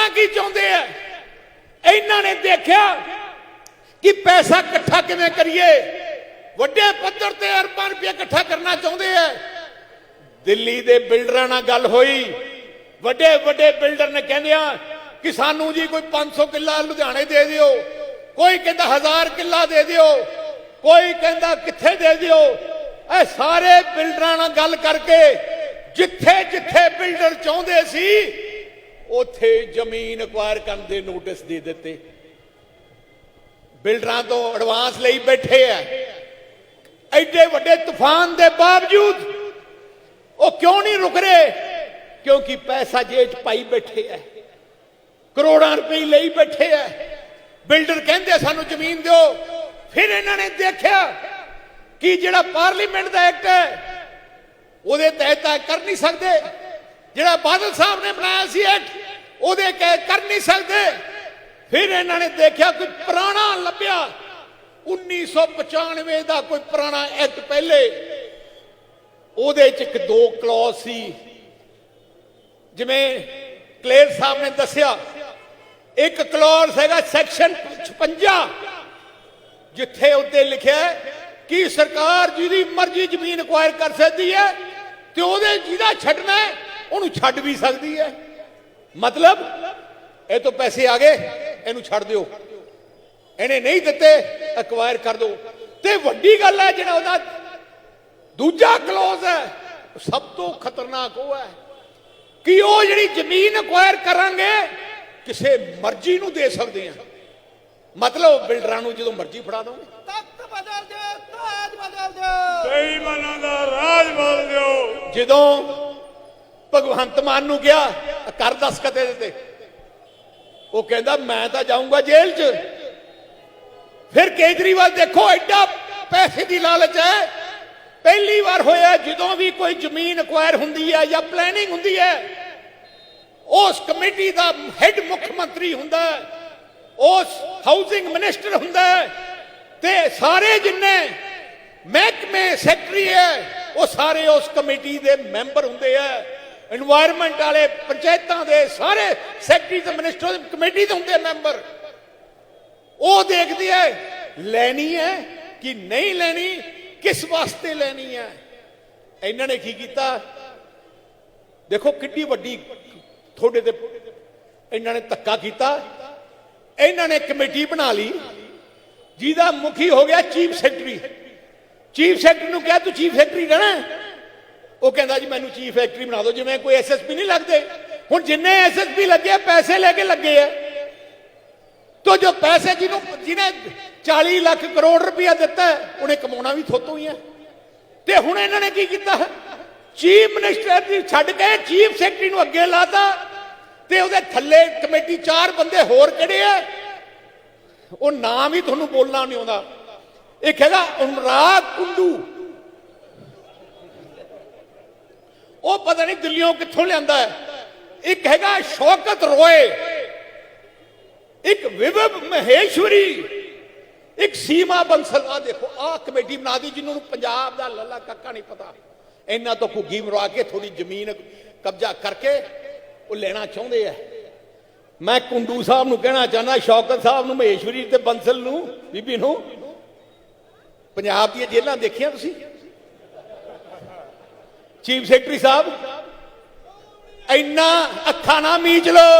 ਕਰਨਾ ਕੀ ਚਾਹੁੰਦੇ ਆ? ਇਹਨਾਂ ਨੇ ਦੇਖਿਆ ਕਿ ਪੈਸਾ ਇਕੱਠਾ ਕਿਵੇਂ ਕਰੀਏ? ਵੱਡੇ ਪੱਧਰ ਤੇ ਅਰਬਾਂ ਰੁਪਏ ਇਕੱਠਾ ਕਰਨਾ ਚਾਹੁੰਦੇ ਆ। ਦਿੱਲੀ ਦੇ ਬਿਲਡਰਾਂ ਨਾਲ ਗੱਲ ਹੋਈ। ਵੱਡੇ ਵੱਡੇ ਬਿਲਡਰ ਨੇ ਕਹਿੰਦਿਆ ਕਿ ਸਾਨੂੰ ਜੀ ਕੋਈ 500 ਕਿੱਲਾ ਲੁਧਿਆਣੇ ਦੇ ਦਿਓ, ਕੋਈ ਕਹਿੰਦਾ 1000 ਕਿੱਲਾ ਦੇ ਦਿਓ, ਕੋਈ ਕਹਿੰਦਾ ਕਿੱਥੇ ਦੇ ਦਿਓ। ਇਹ ਸਾਰੇ ਬਿਲਡਰਾਂ ਨਾਲ ਗੱਲ ਕਰਕੇ ਜਿੱਥੇ ਜਿੱਥੇ ਬਿਲਡਰ ਚਾਹੁੰਦੇ ਸੀ ਉੱਥੇ ਜ਼ਮੀਨ ਅਕਵਾਇਰ ਕਰਨ ਦੇ ਨੋਟਿਸ ਦੇ ਦਿੱਤੇ। ਬਿਲਡਰਾਂ ਤੋਂ ਐਡਵਾਂਸ ਲਈ ਬੈਠੇ ਆ ਐਡੇ ਵੱਡੇ ਤੂਫਾਨ ਦੇ ਬਾਵਜੂਦ ਉਹ ਕਿਉਂ ਨਹੀਂ ਰੁਕ ਰਹੇ? ਕਿਉਂਕਿ ਪੈਸਾ ਜੇਬ 'ਚ ਪਾਈ ਬੈਠੇ ਐ। ਕਰੋੜਾਂ ਰੁਪਏ ਲਈ ਬੈਠੇ ਐ। ਬਿਲਡਰ ਕਹਿੰਦੇ ਸਾਨੂੰ ਜ਼ਮੀਨ ਦਿਓ। ਫਿਰ ਇਹਨਾਂ ਨੇ ਦੇਖਿਆ ਕਿ ਜਿਹੜਾ ਪਾਰਲੀਮੈਂਟ ਦਾ ਐਕਟ ਹੈ ਉਹਦੇ ਤਹਿਤ ਤਾਂ ਕਰ ਨਹੀਂ ਸਕਦੇ। ਜਿਹੜਾ ਬਾਦਲ ਸਾਹਿਬ ਨੇ ਬਣਾਇਆ ਸੀ ਐਕਟ ਉਹਦੇ ਕਰ ਨਹੀਂ ਸਕਦੇ। ਫਿਰ ਇਹਨਾਂ ਨੇ ਦੇਖਿਆ ਕੋਈ ਪੁਰਾਣਾ ਲੱਭਿਆ। 1995 ਦਾ ਕੋਈ ਪੁਰਾਣਾ ਐਕਟ ਪਹਿਲੇ। ਉਹਦੇ ਚ ਇੱਕ ਦੋ ਕਲੌਜ਼ ਸੀ। ਜਿਵੇਂ ਕਲੇਰ ਸਾਹਿਬ ਨੇ ਦੱਸਿਆ, ਇੱਕ ਕਲੌਜ਼ ਹੈਗਾ ਸੈਕਸ਼ਨ 56 ਜਿੱਥੇ ਉੱਤੇ ਲਿਖਿਆ ਕਿ ਸਰਕਾਰ ਜਿਹਦੀ ਮਰਜ਼ੀ ਜ਼ਮੀਨ ਅਕਵਾਇਰ ਕਰ ਸਕਦੀ ਹੈ ਤੇ ਉਹਦੇ ਜਿਹਦਾ ਛੱਡਣਾ ਉਹਨੂੰ ਛੱਡ ਵੀ ਸਕਦੀ ਹੈ। ਮਤਲਬ ਇਹ ਤੋਂ ਪੈਸੇ ਆ ਗਏ ਇਹਨੂੰ ਛੱਡ ਦਿਓ। ਇਹਨੇ ਨਹੀਂ ਦਿੱਤੇ ਅਕਵਾਇਰ ਕਰ ਦਿਓ। ਤੇ ਵੱਡੀ ਗੱਲ ਹੈ ਜਿਹੜਾ ਉਹਦਾ ਦੂਜਾ ਕਲੋਜ਼ ਹੈ ਸਭ ਤੋਂ ਖਤਰਨਾਕ ਉਹ ਹੈ ਕਿ ਉਹ ਜਿਹੜੀ ਜ਼ਮੀਨ ਅਕਵਾਇਰ ਕਰਾਂਗੇ ਕਿਸੇ ਮਰਜ਼ੀ ਨੂੰ ਦੇ ਸਕਦੇ ਆ ਮਤਲਬ ਬਿਲਡਰਾਂ ਨੂੰ ਜਦੋਂ ਮਰਜ਼ੀ ਫੜਾ ਦੋਗੇ। ਤਖਤ ਬਦਲ ਦਿਓ ਤਾਜ ਬਦਲ ਦਿਓ। ਬੇਈਮਾਨਾਂ ਦਾ ਰਾਜ ਬੋਲ ਦਿਓ। ਜਦੋਂ ਭਗਵੰਤ ਮਾਨ ਨੂੰ ਕਿਹਾ, ਕਰ ਦੱਸ ਕਦੇ ਤੇ ਉਹ ਕਹਿੰਦਾ, ਮੈਂ ਤਾਂ ਜਾਊਂਗਾ ਜੇਲ੍ਹ 'ਚ। ਫਿਰ ਕੇਜਰੀਵਾਲ ਦੇਖੋ, ਐਡਾ ਪੈਸੇ ਦੀ ਲਾਲਚ ਹੈ। ਪਹਿਲੀ ਵਾਰ ਹੋਇਆ ਜਦੋਂ ਵੀ ਕੋਈ ਜ਼ਮੀਨ ਅਕਵਾਇਰ ਹੁੰਦੀ ਹੈ ਜਾਂ ਪਲੈਨਿੰਗ ਹੁੰਦੀ ਹੈ, ਉਸ ਕਮੇਟੀ ਦਾ ਹੈੱਡ ਮੁੱਖ ਮੰਤਰੀ ਹੁੰਦਾ ਉਸ ਹਾਊਸਿੰਗ ਮਿਨਿਸਟਰ ਹੁੰਦਾ ਤੇ ਸਾਰੇ ਜਿੰਨੇ ਮਹਿਕਮੇ ਸੈਕਟਰੀ ਹੈ, ਉਹ ਸਾਰੇ ਉਸ ਕਮੇਟੀ ਦੇ ਮੈਂਬਰ ਹੁੰਦੇ ਆ এনवायरमेंट ਵਾਲੇ ਪੰਚਾਇਤਾਂ ਦੇ ਸਾਰੇ ਸੈਕਟਰੀ ਤੇ ਮਿਨਿਸਟਰ ਕਮੇਟੀ ਦੇ ਹੁੰਦੇ ਮੈਂਬਰ ਉਹ ਦੇਖਦੀ ਹੈ ਲੈਣੀ ਹੈ ਕਿ ਨਹੀਂ ਲੈਣੀ? ਕਿਸ ਵਾਸਤੇ ਲੈਣੀ ਹੈ ਇਹਨਾਂ ਨੇ ਕੀ ਕੀਤਾ? ਦੇਖੋ ਕਿੱਡੀ ਵੱਡੀ ਤੁਹਾਡੇ ਤੇ ਇਹਨਾਂ ਨੇ ਧੱਕਾ ਕੀਤਾ। ਇਹਨਾਂ ਨੇ ਕਮੇਟੀ ਬਣਾ ਲਈ, ਜਿਹਦਾ ਮੁਖੀ ਹੋ ਗਿਆ ਚੀਫ ਸੈਕਟਰੀ। ਚੀਫ ਸੈਕਟਰੀ ਨੂੰ ਕਿਹਾ, ਤੂੰ ਚੀਫ ਸੈਕਟਰੀ ਰਹਿਣਾ? ਉਹ ਕਹਿੰਦਾ ਜੀ, ਮੈਨੂੰ ਚੀਫ ਸੈਕਟਰੀ ਬਣਾ ਦਿਓ, ਜਿਵੇਂ ਕੋਈ ਐਸਐਸਪੀ ਨਹੀਂ ਲੱਗਦੇ। ਹੁਣ ਜਿੰਨੇ ਐਸਐਸਪੀ ਲੱਗੇ ਪੈਸੇ ਲੈ ਕੇ ਲੱਗੇ ਆ। ਤੋ ਜੋ ਪੈਸੇ ਜਿਹਨੂੰ ਜਿਹਨੇ 40 ਲੱਖ ਕਰੋੜ ਰੁਪਇਆ ਦਿੱਤਾ, ਉਹਨੇ ਕਮਾਉਣਾ ਵੀ ਥੋਤੋਂ ਹੀ ਹੈ ਤੇ ਹੁਣ ਇਹਨਾਂ ਨੇ ਕੀ ਕੀਤਾ? ਚੀਫ ਮਿਨਿਸਟਰ ਦੀ ਛੱਡ ਕੇ ਚੀਫ ਸੈਕਟਰੀ ਨੂੰ ਅੱਗੇ ਲਾਤਾ। ਤੇ ਉਹਦੇ ਥੱਲੇ ਕਮੇਟੀ ਚਾਰ ਬੰਦੇ ਹੋਰ ਕਿਹੜੇ ਆ? ਉਹ ਨਾਮ ਹੀ ਤੁਹਾਨੂੰ ਬੋਲਣਾ ਨਹੀਂ ਆਉਂਦਾ। ਇੱਕ ਹੈਗਾ ਅਨੁਰਾਗ ਕੁੰਡੂ। ਉਹ ਪਤਾ ਨਹੀਂ ਦਿੱਲੀੋਂ ਕਿੱਥੋਂ ਲਿਆਂਦਾ ਹੈ। ਇੱਕ ਹੈਗਾ ਸ਼ੌਕਤ ਰੋਏ, ਇੱਕ ਵਿਵਬ ਮਹੇਸ਼ਵਰੀ, ਇੱਕ ਸੀਮਾ ਬੰਸਲ। ਆ ਦੇਖੋ ਆ ਕਮੇਟੀ ਬਣਾ ਦੀ ਜਿਹਨੂੰ ਨੂੰ ਪੰਜਾਬ ਦਾ ਲੱਲਾ ਕੱਕਾ ਨਹੀਂ ਪਤਾ। ਇਹਨਾਂ ਤੋਂ ਘੁੱਗੀ ਮਰਵਾ ਕੇ ਥੋੜੀ ਜ਼ਮੀਨ ਕਬਜ਼ਾ ਕਰਕੇ ਉਹ ਲੈਣਾ ਚਾਹੁੰਦੇ ਆ। ਮੈਂ ਕੁੰਡੂ ਸਾਹਿਬ ਨੂੰ ਕਹਿਣਾ ਚਾਹੁੰਦਾ, ਸ਼ੌਕਤ ਸਾਹਿਬ ਨੂੰ, ਮਹੇਸ਼ਵਰੀ ਤੇ ਬੰਸਲ ਨੂੰ, ਬੀਬੀ ਨੂੰ। ਪੰਜਾਬ ਦੀਆਂ ਜੇਲ੍ਹਾਂ ਦੇਖੀਆਂ ਤੁਸੀਂ? ਚੀਫ ਸੈਕਟਰੀ ਸਾਹਿਬ, ਇੰਨਾ ਅੱਖਾਂ ਨਾ ਮੀਚ ਲੋ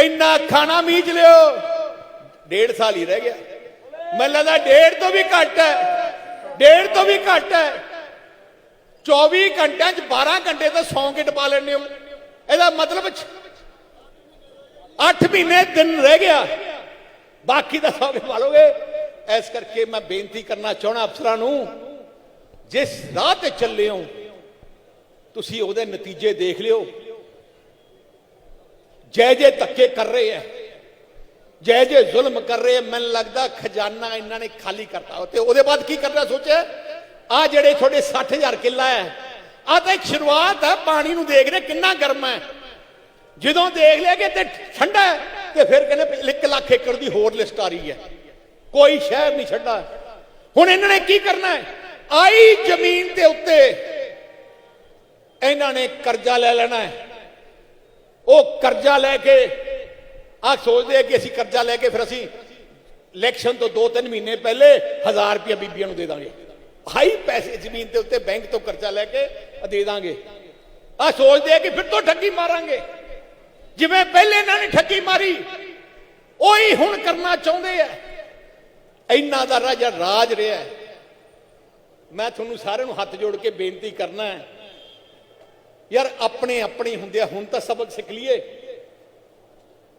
ਇੰਨਾ ਅੱਖਾਂ ਨਾ ਮੀਚ ਲਿਓ। ਡੇਢ ਸਾਲ ਹੀ ਰਹਿ ਗਿਆ। ਮੈਨੂੰ ਲੱਗਦਾ ਡੇਢ ਤੋਂ ਵੀ ਘੱਟ ਹੈ, ਡੇਢ ਤੋਂ ਵੀ ਘੱਟ ਹੈ। 24 ਘੰਟਿਆਂ ਚ 12 ਘੰਟੇ ਤਾਂ ਸੌਂ ਕੇ ਟਪਾ ਲੈਣੇ ਹੋ। ਇਹਦਾ ਮਤਲਬ 8 ਮਹੀਨੇ ਦਿਨ ਰਹਿ ਗਿਆ। ਬਾਕੀ ਦਾ ਸੌਂ ਕੇ ਪਾਲੋਗੇ ਇਸ ਕਰਕੇ ਮੈਂ ਬੇਨਤੀ ਕਰਨਾ ਚਾਹਣਾ ਅਫਸਰਾਂ ਨੂੰ, ਜਿਸ ਰਾਹ ਤੇ ਚੱਲੇ ਹੋ ਤੁਸੀਂ ਉਹਦੇ ਨਤੀਜੇ ਦੇਖ ਲਿਓ। ਜੈ ਜੈ ਧੱਕੇ ਕਰ ਰਹੇ ਐ। ਜੈ ਜੈ ਜ਼ੁਲਮ ਕਰ ਰਹੇ ਮੈਨੂੰ ਲੱਗਦਾ ਖਜ਼ਾਨਾ ਇਹਨਾਂ ਨੇ ਖਾਲੀ ਕਰਤਾ। ਤੇ ਉਹਦੇ ਬਾਅਦ ਕੀ ਕਰਨਾ ਸੋਚਿਆ? ਆ ਜਿਹੜੇ ਤੁਹਾਡੇ 60000 ਕਿੱਲਾ ਹੈ ਆ ਤਾਂ ਇੱਕ ਸ਼ੁਰੂਆਤ ਹੈ ਪਾਣੀ ਨੂੰ ਦੇਖ ਰਹੇ ਕਿੰਨਾ ਗਰਮ ਹੈ ਜਦੋਂ ਦੇਖ ਲਿਆ ਕਿ ਤੇ ਠੰਡਾ ਹੈ ਤੇ ਫਿਰ ਕਹਿੰਦੇ 1 ਲੱਖ ਏਕੜ ਦੀ ਹੋਰ ਲਿਸਟ ਆ ਰਹੀ ਹੈ ਕੋਈ ਸ਼ਹਿਰ ਨਹੀਂ ਛੱਡਾ ਹੁਣ ਇਹਨਾਂ ਨੇ ਕੀ ਕਰਨਾ ਹੈ ਆਈ ਜ਼ਮੀਨ ਦੇ ਉੱਤੇ ਇਹਨਾਂ ਨੇ ਕਰਜ਼ਾ ਲੈ ਲੈਣਾ ਹੈ। ਉਹ ਕਰਜ਼ਾ ਲੈ ਕੇ ਆ ਸੋਚਦੇ ਆ ਕਿ ਅਸੀਂ ਕਰਜ਼ਾ ਲੈ ਕੇ ਫਿਰ ਅਸੀਂ ਇਲੈਕਸ਼ਨ ਤੋਂ 2-3 ਮਹੀਨੇ ਪਹਿਲੇ 1000 ਰੁਪਏ ਬੀਬੀਆਂ ਨੂੰ ਦੇ ਦਾਂਗੇ। ਹਾਈ ਪੈਸੇ ਜ਼ਮੀਨ ਦੇ ਉੱਤੇ ਬੈਂਕ ਤੋਂ ਕਰਜ਼ਾ ਲੈ ਕੇ ਦੇ ਦਾਂਗੇ। ਆ ਸੋਚਦੇ ਆ ਕਿ ਫਿਰ ਤੋਂ ਠੱਗੀ ਮਾਰਾਂਗੇ। ਜਿਵੇਂ ਪਹਿਲੇ ਇਹਨਾਂ ਨੇ ਠੱਗੀ ਮਾਰੀ, ਉਹੀ ਹੁਣ ਕਰਨਾ ਚਾਹੁੰਦੇ ਆ। ਇੰਨਾ ਦਾ ਰਾਜਾ ਰਾਜ ਰਿਹਾ ਮੈਂ ਤੁਹਾਨੂੰ ਸਾਰਿਆਂ ਨੂੰ ਹੱਥ ਜੋੜ ਕੇ ਬੇਨਤੀ ਕਰਨਾ ਹੈ ਯਾਰ ਆਪਣੇ ਆਪਣੇ ਹੁੰਦੇ ਆ, ਹੁਣ ਤਾਂ ਸਬਕ ਸਿੱਖ ਲਈਏ।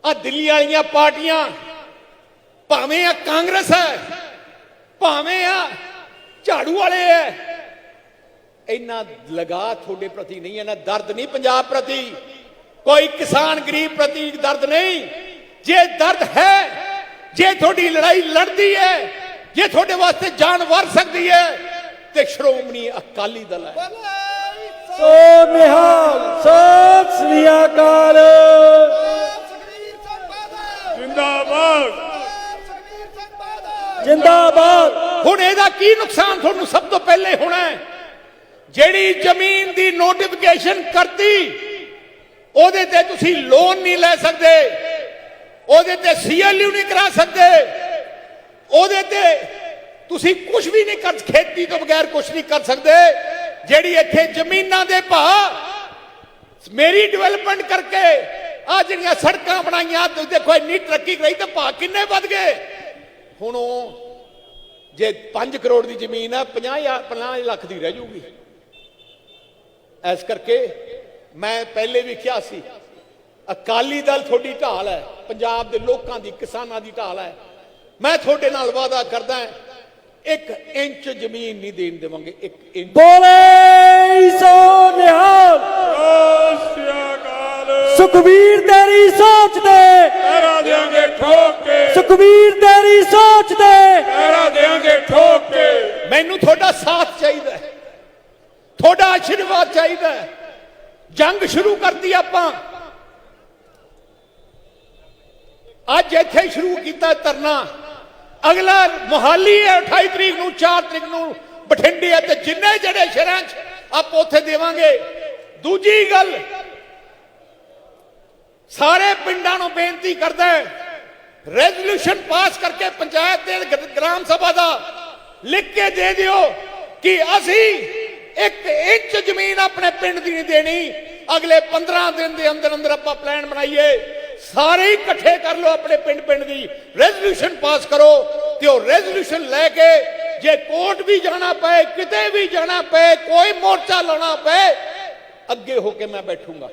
ਆ ਦਿੱਲੀ ਵਾਲੀਆਂ ਪਾਰਟੀਆਂ, ਭਾਵੇਂ ਆ ਕਾਂਗਰਸ ਹੈ, ਭਾਵੇਂ ਆ ਝਾੜੂ ਵਾਲੇ ਹੈ ਇੰਨਾ ਲਗਾ ਤੁਹਾਡੇ ਪ੍ਰਤੀ ਨਹੀਂ ਹੈ ਨਾ ਦਰਦ ਨਹੀਂ ਪੰਜਾਬ ਪ੍ਰਤੀ। ਕੋਈ ਕਿਸਾਨ ਗਰੀਬ ਪ੍ਰਤੀ ਦਰਦ ਨਹੀਂ। ਜੇ ਦਰਦ ਹੈ, ਜੇ ਤੁਹਾਡੀ ਲੜਾਈ ਲੜਦੀ ਹੈ, ਜੇ ਤੁਹਾਡੇ ਵਾਸਤੇ ਜਾਨ ਵਰ ਸਕਦੀ ਹੈ, ਤੇ ਸ਼੍ਰੋਮਣੀ ਅਕਾਲੀ ਦਲ ਹੈ। ਸੋ ਨਿਹਾਲ ਸਤਿ ਸ੍ਰੀ ਅਕਾਲ। ਸੁਖਵੀਰ ਸਿੰਘ ਬਾਦਲ ਜਿੰਦਾਬਾਦ। ਸੁਖਵੀਰ ਸਿੰਘ ਬਾਦਲ ਜਿੰਦਾਬਾਦ। ਹੁਣ ਇਹਦਾ ਕੀ ਨੁਕਸਾਨ ਤੁਹਾਨੂੰ ਸਭ ਤੋਂ ਪਹਿਲੇ ਹੋਣਾ ਹੈ? ਜਿਹੜੀ ਜ਼ਮੀਨ ਦੀ ਨੋਟੀਫਿਕੇਸ਼ਨ ਕਰਤੀ ਉਹਦੇ ਤੇ ਤੁਸੀਂ ਲੋਨ ਨਹੀਂ ਲੈ ਸਕਦੇ ਉਹਦੇ ਤੇ ਸੀਐਲਯੂ ਨਹੀਂ ਕਰਾ ਸਕਦੇ ਉਹਦੇ ਤੇ ਤੁਸੀਂ ਕੁਝ ਵੀ ਨਹੀਂ ਕਰ ਖੇਤੀ ਤੋਂ ਬਗੈਰ ਕੁਝ ਨਹੀਂ ਕਰ ਸਕਦੇ। ਜਿਹੜੀ ਇੱਥੇ ਜ਼ਮੀਨਾਂ ਦੇ ਭਾਅ ਮੇਰੀ ਡਿਵੈਲਪਮੈਂਟ ਕਰਕੇ ਆ ਜਿਹੜੀਆਂ ਸੜਕਾਂ ਬਣਾਈਆਂ ਤੁਸੀਂ ਦੇਖੋ ਇੰਨੀ ਤਰੱਕੀ ਕਰੀ ਤਾਂ ਭਾਅ ਕਿੰਨੇ ਵੱਧ ਗਏ। ਹੁਣ ਉਹ ਜੇ 5 ਕਰੋੜ ਦੀ ਜ਼ਮੀਨ ਹੈ 50 ਜਾਂ 50 ਲੱਖ ਦੀ ਰਹਿ ਜੂਗੀ। ਇਸ ਕਰਕੇ ਮੈਂ ਪਹਿਲੇ ਵੀ ਕਿਹਾ ਸੀ, ਅਕਾਲੀ ਦਲ ਤੁਹਾਡੀ ਢਾਲ ਹੈ, ਪੰਜਾਬ ਦੇ ਲੋਕਾਂ ਦੀ, ਕਿਸਾਨਾਂ ਦੀ ਢਾਲ ਹੈ। ਮੈਂ ਤੁਹਾਡੇ ਨਾਲ ਵਾਅਦਾ ਕਰਦਾ ਹਾਂ ਇੱਕ ਇੰਚ ਜ਼ਮੀਨ ਨਹੀਂ ਦੇਣ ਦੇਵਾਂਗੇ ਇੱਕ ਇੰਚ। ਬੋਲੇ ਸੋ ਨਿਹਾਲ। ਸੁਖਬੀਰ ਤੇਰੀ ਸੋਚ ਦੇ ਪੈਰਾ ਦੇਾਂਗੇ ਠੋਕ। ਕੇ ਸੁਖਬੀਰ ਤੇਰੀ ਸੋਚ ਦੇ ਪੈਰਾ ਦੇਾਂਗੇ ਠੋਕ। ਕੇ ਮੈਨੂੰ ਤੁਹਾਡਾ ਸਾਥ ਚਾਹੀਦਾ ਹੈ। ਤੁਹਾਡਾ ਆਸ਼ੀਰਵਾਦ ਚਾਹੀਦਾ ਹੈ। ਜੰਗ ਸ਼ੁਰੂ ਕਰਤੀ ਆਪਾਂ। ਅੱਜ ਇੱਥੇ ਸ਼ੁਰੂ ਕੀਤਾ ਧਰਨਾ। ਅਗਲਾ ਮੁਹਾਲੀ ਹੈ 28 ਤਰੀਕ ਨੂੰ 4 ਤਰੀਕ ਨੂੰ, ਬਠਿੰਡੇ ਹੈ ਤੇ ਜਿੰਨੇ ਜਿਹੜੇ ਸ਼ਹਿਰਾਂ 'ਚ ਆਪਾਂ ਉੱਥੇ ਦੇਵਾਂਗੇ। ਦੂਜੀ ਗੱਲ, ਸਾਰੇ ਪਿੰਡਾਂ ਨੂੰ ਬੇਨਤੀ ਕਰਦਾ ਹੈ ਰੈਜ਼ੋਲੂਸ਼ਨ ਪਾਸ ਕਰਕੇ ਪੰਚਾਇਤ ਤੇ ਗ੍ਰਾਮ ਸਭਾ ਦਾ ਲਿਖ ਕੇ ਦੇ ਦਿਓ ਕਿ ਅਸੀਂ ਇੱਕ ਇੰਚ ਜ਼ਮੀਨ ਆਪਣੇ ਪਿੰਡ ਦੀ ਨਹੀਂ ਦੇਣੀ। ਅਗਲੇ 15 ਦਿਨ ਦੇ ਅੰਦਰ ਅੰਦਰ ਆਪਾਂ ਪਲਾਨ ਬਣਾਈਏ। ਸਾਰੇ ਇਕੱਠੇ ਕਰ ਲਓ ਆਪਣੇ ਪਿੰਡ ਪਿੰਡ ਦੀ। ਰੈਜ਼ੋਲੂਸ਼ਨ ਪਾਸ ਕਰੋ ਤੇ ਉਹ ਰੈਜ਼ੋਲੂਸ਼ਨ ਲੈ ਕੇ ਜੇ ਕੋਰਟ ਵੀ ਜਾਣਾ ਪਏ, ਕਿਤੇ ਵੀ ਜਾਣਾ ਪਏ, ਕੋਈ ਮੋਰਚਾ ਲਾਉਣਾ ਪਏ, ਅੱਗੇ ਹੋ ਕੇ ਮੈਂ ਬੈਠੂੰਗਾ।